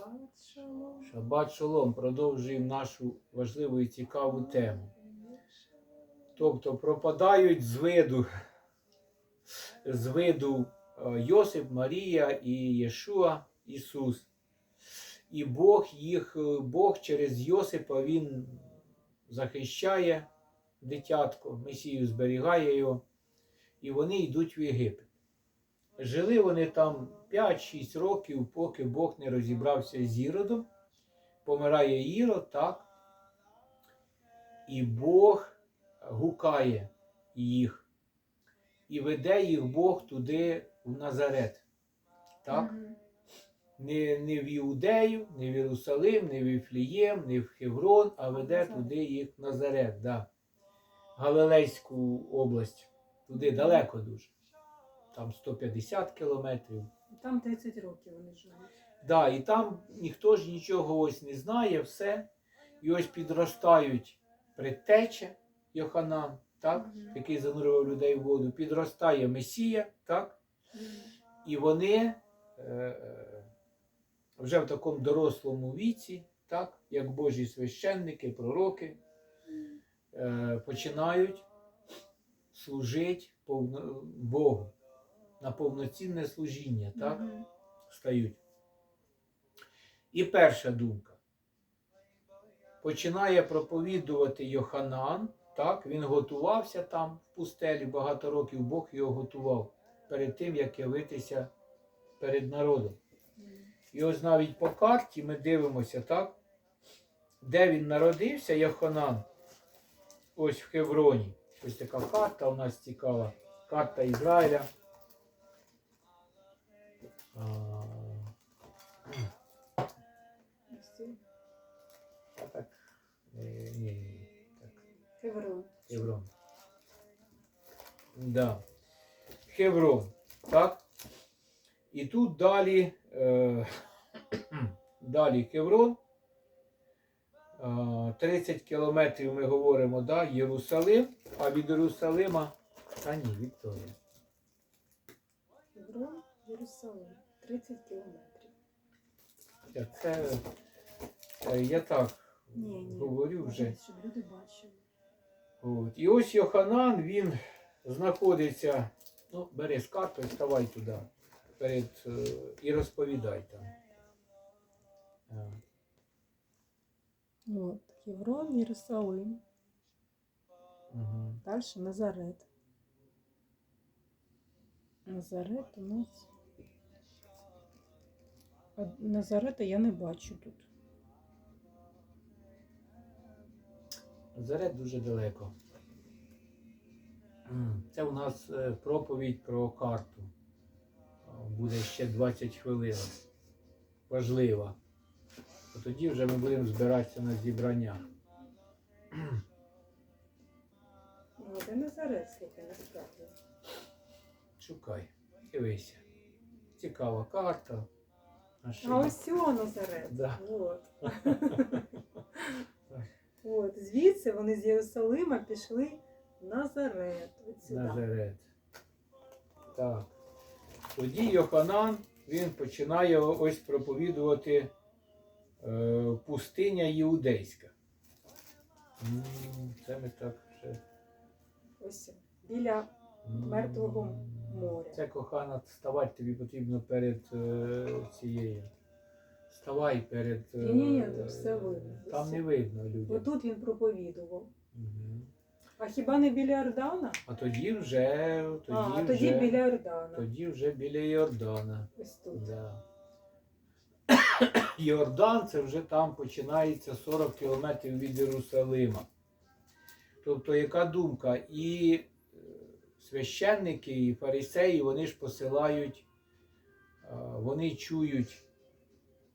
Шабат шалом. Шабат шолом. Продовжуємо нашу важливу і цікаву тему. Тобто пропадають з виду, з виду е, Йосип, Марія і Єшуа, Ісус. І Бог їх, е, Бог через Йосипа Він захищає дитятко, Месію зберігає його, і вони йдуть в Єгипет. Жили вони там 5-6 років, поки Бог не розібрався з Іродом. Помирає Ірод, так? І Бог гукає їх. І веде їх Бог туди, в Назарет. Так? Мгм. Не, не в Іудею, не в Єрусалим, не в Іфлієм, не в Хеврон, а веде Назарет. туди їх в Назарет, да. Галилейську область. Туди далеко дуже. Там 150 кілометрів. Там 30 років вони живуть. Да, і там ніхто ж нічого ось не знає, все. І ось підростають предтеча Йоханан, так, Мгм. який занурював людей в воду, підростає Месія, так, Мгм. і вони е, е, вже в такому дорослому віці, так, як Божі священники, пророки, е, починають служити Богу на повноцінне служіння, так, Мгм. стають. І перша думка. Починає проповідувати Йоханан, так, він готувався там в пустелі багато років, Бог його готував перед тим, як явитися перед народом. І ось навіть по карті ми дивимося, так, де він народився, Йоханан, ось в Хевроні. Ось така карта у нас цікава. Карта Ізраїля. Так, е, ні, так, Хеврон. Хеврон. Да. Хеврон, так? І тут далі, е, далі Хеврон. Е, 30 кілометрів ми говоримо, да, Єрусалим, а від Єрусалима, та ні, Вікторія. Хеврон, Єрусалим. 30 кілометрів. Це, це е, я так Ні, ні. говорю вже. Щоб люди бачили. От. І ось Йоханан, він знаходиться, ну, бери з картою, ставай туди перед, е, і розповідай там. Е, От. Хеврон, Єрусалим. мгм. Далі Назарет. Назарет у нас. Назарета я не бачу тут. Назарет дуже далеко. Це у нас е, проповідь про карту. Буде ще 20 хвилин. Важлива. Тоді вже ми будемо збиратися на зібрання. Ну, де Назарет, слухай, насправді. Шукай, дивися. Цікава карта. А ось Назарет. Да. От. От. Звідси вони з Єрусалима пішли Назарет. От сюди. Назарет. Так. Тоді Йоханан він починає ось проповідувати е, пустиня Іудейська. М, Це ми так ще. Ось біля Мертвого моря. Це кохана, вставати тобі потрібно перед е, цією. Вставай перед. е, Ні-ні-ні, тут все видно. Там не видно людей. Отут він проповідував. Мгм. А хіба не біля Йордана? А тоді вже. Тоді а, а вже, біля Йордана. тоді вже біля Йордана. Ось тут. Да. Йордан це вже там починається 40 кілометрів від Єрусалима. Тобто, яка думка? І священники, і фарисеї, вони ж посилають, вони чують,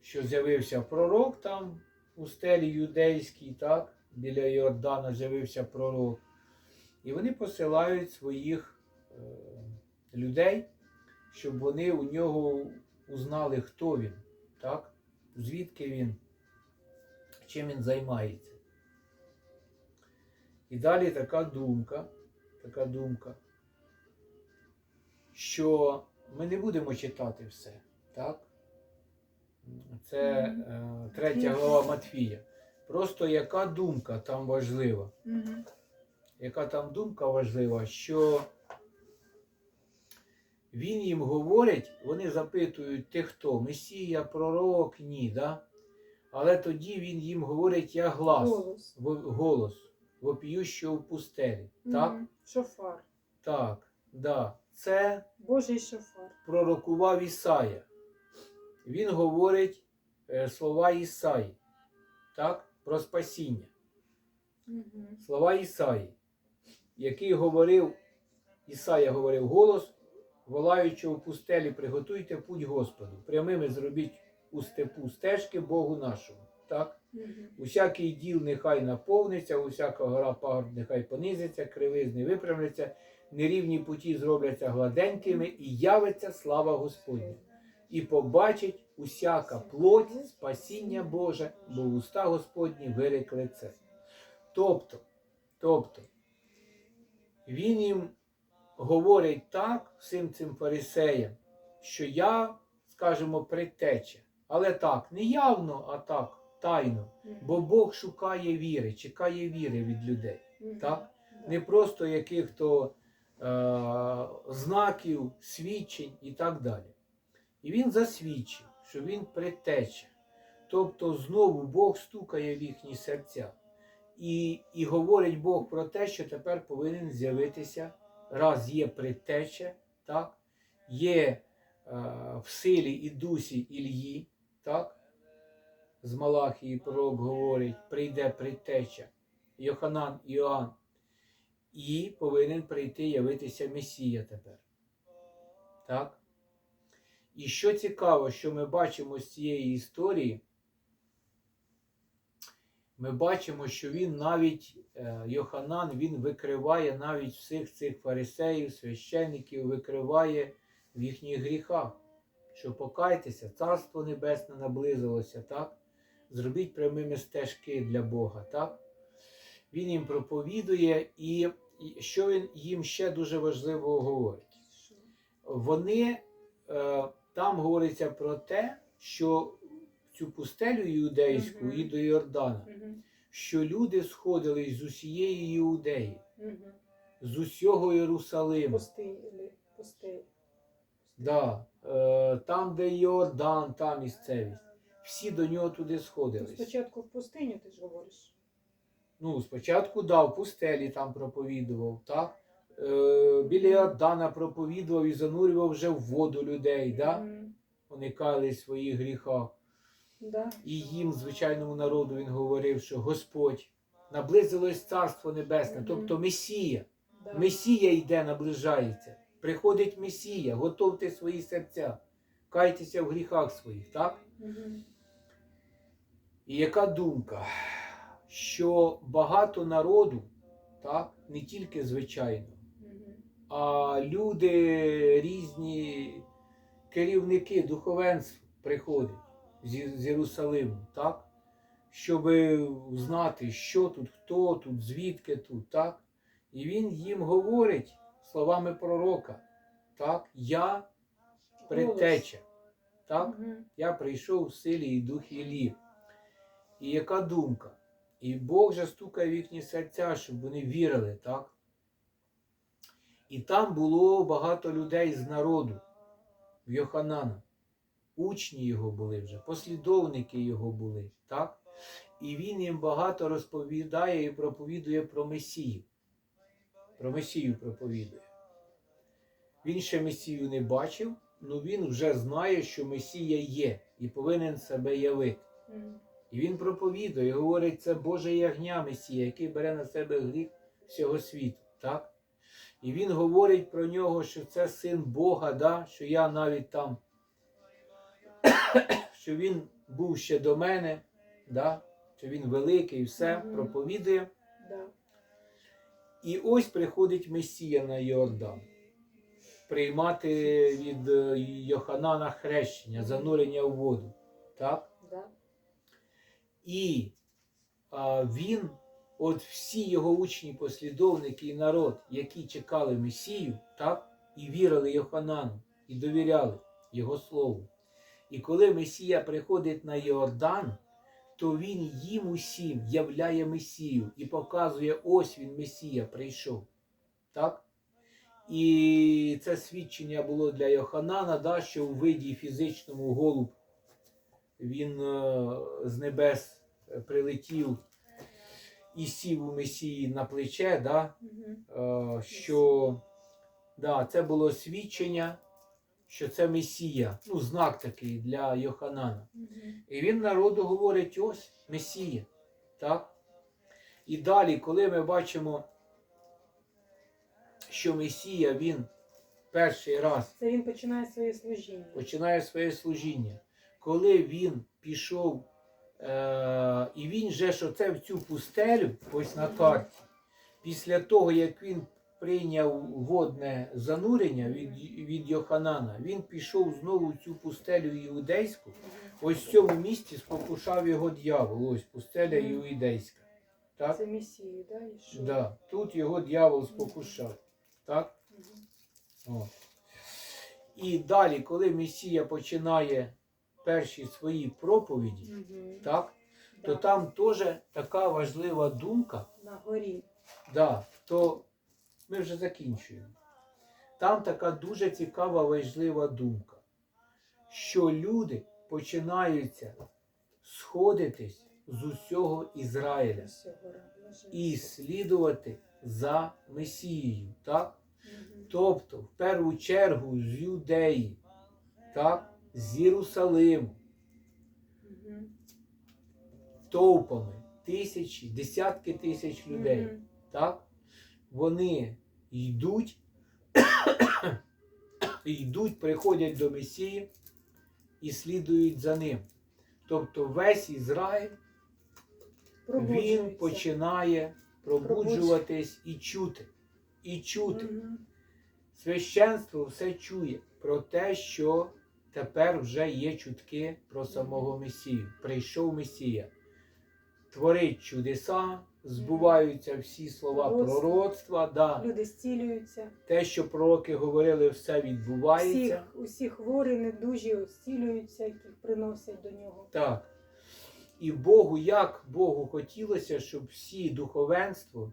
що з'явився пророк там у стелі юдейській, так? Біля Йордана з'явився пророк. І вони посилають своїх е, людей, щоб вони у нього узнали, хто він, так? звідки він, чим він займається. І далі така думка, така думка, що ми не будемо читати все, так? це е, третя глава Матфія. Просто яка думка там важлива? Яка там думка важлива, що він їм говорить, вони запитують, ти хто? Месія, пророк? Ні, да? Але тоді він їм говорить, я глас, Голос. голос, вопіющого в пустелі. Так? Шофар. Так, да. Це Божий шофар. пророкував Ісая. Він говорить е, слова Ісаї, так? Про спасіння. Мгм. Слова Ісаї, який говорив, Ісая говорив голос, волаючи у пустелі, приготуйте путь Господу. Прямими зробіть у степу стежки Богу нашому. Так? Усякий діл нехай наповниться, усяка гора пагорб нехай понизиться, кривизни виправляться, нерівні путі зробляться гладенькими, і явиться слава Господня. І побачить усяка плоть спасіння Боже, бо уста Господні вирекли це. Тобто, тобто, він їм говорить так всім цим фарисеям, що я, скажімо, предтеча. Але так, не явно, а так, тайно. Бо Бог шукає віри, чекає віри від людей. Так? Не просто яких-то знаків, свідчень і так далі. І він засвідчив, що він предтеча. Тобто знову Бог стукає в їхні серця. І, і говорить Бог про те, що тепер повинен з'явитися, раз є предтеча, так? є е, в силі і дусі Ільї, так? з Малахії пророк говорить, прийде предтеча, Йоханан Іоанн, і повинен прийти явитися Месія тепер. Так? І що цікаво, що ми бачимо з цієї історії, ми бачимо, що він навіть, е, Йоханан, він викриває навіть всіх цих фарисеїв, священників, викриває в їхніх гріхах. Що покайтеся, Царство Небесне наблизилося, так? Зробіть прямими стежки для Бога, так? Він їм проповідує, і і що він їм ще дуже важливо говорить. Вони е, там говориться про те, що цю пустелю іудейську і до Йордана, що люди сходились з усієї Іудеї, з усього Єрусалиму. Да, е, там, де Йордан, там місцевість. Всі до нього туди сходились. Спочатку в пустиню ти ж говориш. Ну, спочатку да, в пустелі там проповідував, так? Е, біля Йордана проповідував і занурював вже в воду людей, да? Вони каялись в своїх гріхах. Да. І їм, звичайному народу, він говорив, що Господь наблизилось Царство Небесне, тобто Месія. Да. Месія йде, наближається. Приходить Месія, готовте свої серця, кайтеся в гріхах своїх, так? Мгм. І яка думка? Що багато народу, так, не тільки звичайно, а люди різні керівники духовенств приходять з, з Єрусалиму, так? Щоб знати, що тут, хто тут, звідки тут, так? І він їм говорить словами пророка, так? Я предтеча, так? Я прийшов в силі і духі Іллі. І яка думка? І Бог же стукає в їхні серця, щоб вони вірили, так? І там було багато людей з народу, в Йоханана. Учні його були вже, послідовники його були, так? І він їм багато розповідає і проповідує про Месію. Про Месію проповідує. Він ще Месію не бачив, але він вже знає, що Месія є і повинен себе явити. І він проповідує, говорить, це Боже ягня Месія, який бере на себе гріх всього світу. Так? І він говорить про нього, що це син Бога, да? що я навіть там, що він був ще до мене, да? що він великий і все проповідує. І ось приходить Месія на Йордан. Приймати від е, Йоханана хрещення, занурення у воду. Так? І він, от всі його учні, послідовники і народ, які чекали Месію, так, і вірили Йоханану, і довіряли Його Слову. І коли Месія приходить на Йордан, то він їм усім являє Месію і показує, ось він Месія прийшов. Так? І це свідчення було для Йоханана, да, що у виді фізичному голуб він е, з небес прилетів і сів у Месії на плече. Да, е, що да, це було свідчення, що це Месія, ну, знак такий для Йоханана. І він народу говорить: ось Месія. Так? І далі, коли ми бачимо, що Месія він перший раз Це він починає своє служіння. починає своє служіння, коли він пішов, е- і він же що це в цю пустелю, ось на карті, після того, як він прийняв водне занурення від, від Йоханана, він пішов знову в цю пустелю іудейську. Ось в цьому місці спокушав його дьявол, ось пустеля іудейська. Так? Це Месія, да? Да. Тут його дьявол спокушав. Так? О. І далі, коли Месія починає перші свої проповіді, так, то там теж така важлива думка, На горі. да, то ми вже закінчуємо. Там така дуже цікава, важлива думка, що люди починаються сходитись з усього Ізраїля і слідувати за Месією. Так? Тобто, в першу чергу з Юдеї, так, з Єрусалиму, Мгм. товпами, тисячі, десятки тисяч людей, Мгм. так, вони йдуть, йдуть, приходять до Месії і слідують за ним. Тобто весь Ізраїль він починає пробуджуватись і чути. І чути. Мгм. Священство все чує про те, що тепер вже є чутки про самого Месію. Прийшов Месія. Творить чудеса, збуваються всі слова Пророцтва. пророцтва. Да. Люди зцілюються. Те, що пророки говорили, все відбувається. Всіх, усі хворі, недужі зцілюються, яких приносять до нього. Так. І Богу, як Богу хотілося, щоб всі духовенство,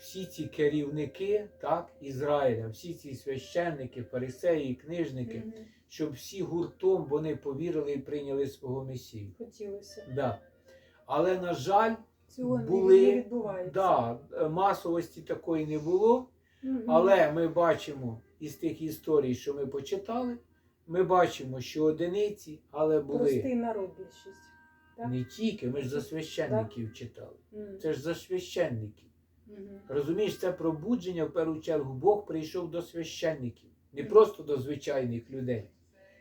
всі ці керівники так, Ізраїля, всі ці священники, фарисеї, книжники, Мгм. щоб всі гуртом вони повірили і прийняли свого Месію. Хотілося. Да. Але, на жаль, Цього Були- не да, масовості такої не було. Мгм. Але ми бачимо із тих історій, що ми почитали, ми бачимо, що одиниці, але були Простий народ більшість. так? не тільки, ми ж за священників читали. Мгм. Це ж за священників. Розумієш, це пробудження в першу чергу. Бог прийшов до священників, не просто до звичайних людей,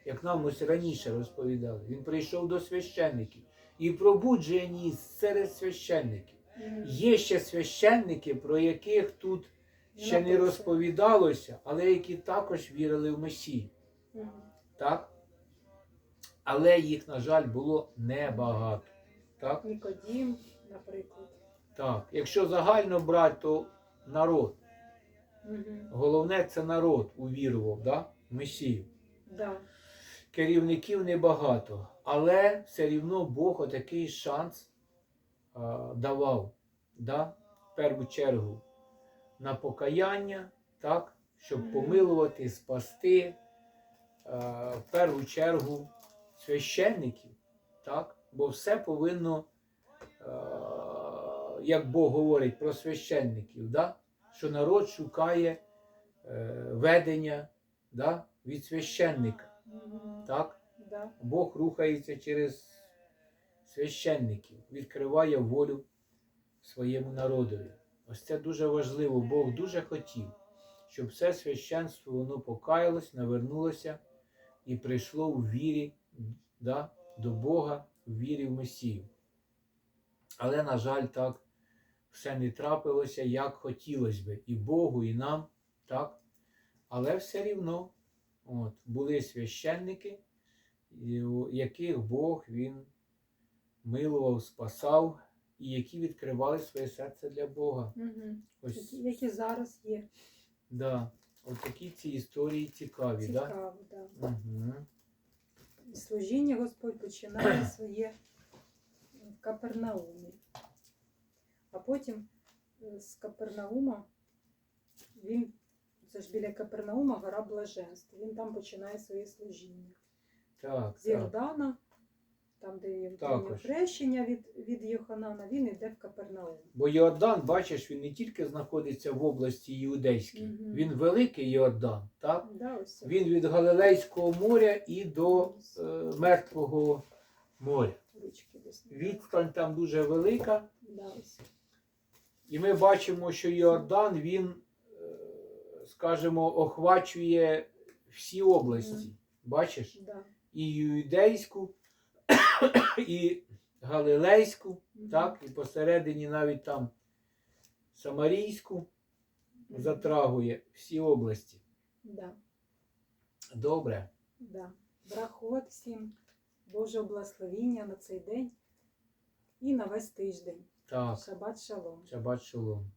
як нам ось раніше розповідали. Він прийшов до священників і пробуджує ніс серед священників. Є ще священники, про яких тут ще не розповідалося, але які також вірили в Месію. Так? Але їх, на жаль, було небагато. Так? Нікодім, наприклад. Так. Якщо загально брати, то народ. Мгм. Головне це народ увірував, да? Месію. Да. Керівників небагато, але все рівно Бог отакий шанс а, давав. Да? В першу чергу на покаяння, так? щоб Мгм. помилувати, спасти. А, в першу чергу священників, так? бо все повинно, а, як Бог говорить про священників, да? що народ шукає е, ведення да? від священника. Так? Да. Бог рухається через священників, відкриває волю своєму народові. Ось це дуже важливо. Бог дуже хотів, щоб все священство воно покаялось, навернулося і прийшло у вірі да, до Бога, в вірі в Месію. Але, на жаль, так все не трапилося, як хотілося би і Богу, і нам, так? Але все рівно от, були священники, яких Бог він милував, спасав, і які відкривали своє серце для Бога. Мгм. Ось Які, зараз є. да, от такі ці історії цікаві, так? Да? Цікаво, да. Угу. Служіння Господь починає своє в Капернаумі. А потім е, з Капернаума він, це ж біля Капернаума гора блаженства. Він там починає своє служіння. Так, З так. Йордана, там, де Також. хрещення від, від Йоханана, він йде в Капернаум. Бо Йордан, бачиш, він не тільки знаходиться в області Іудейській, Мгм. він великий Йордан, так? Да, ось. Він від Галилейського моря і до е, Мертвого моря. десь. Відстань там дуже велика. Да, ось. І ми бачимо, що Йордан, він, е, скажімо, охвачує всі області. Бачиш? Да. І Юдейську, і Галилейську, Мгм. так, і посередині навіть там Самарійську затрагує всі області. Да. Добре. Да. Брахот всім, Божого благословіння на цей день і на весь тиждень. Так, Шабат шалом. шабат шалом.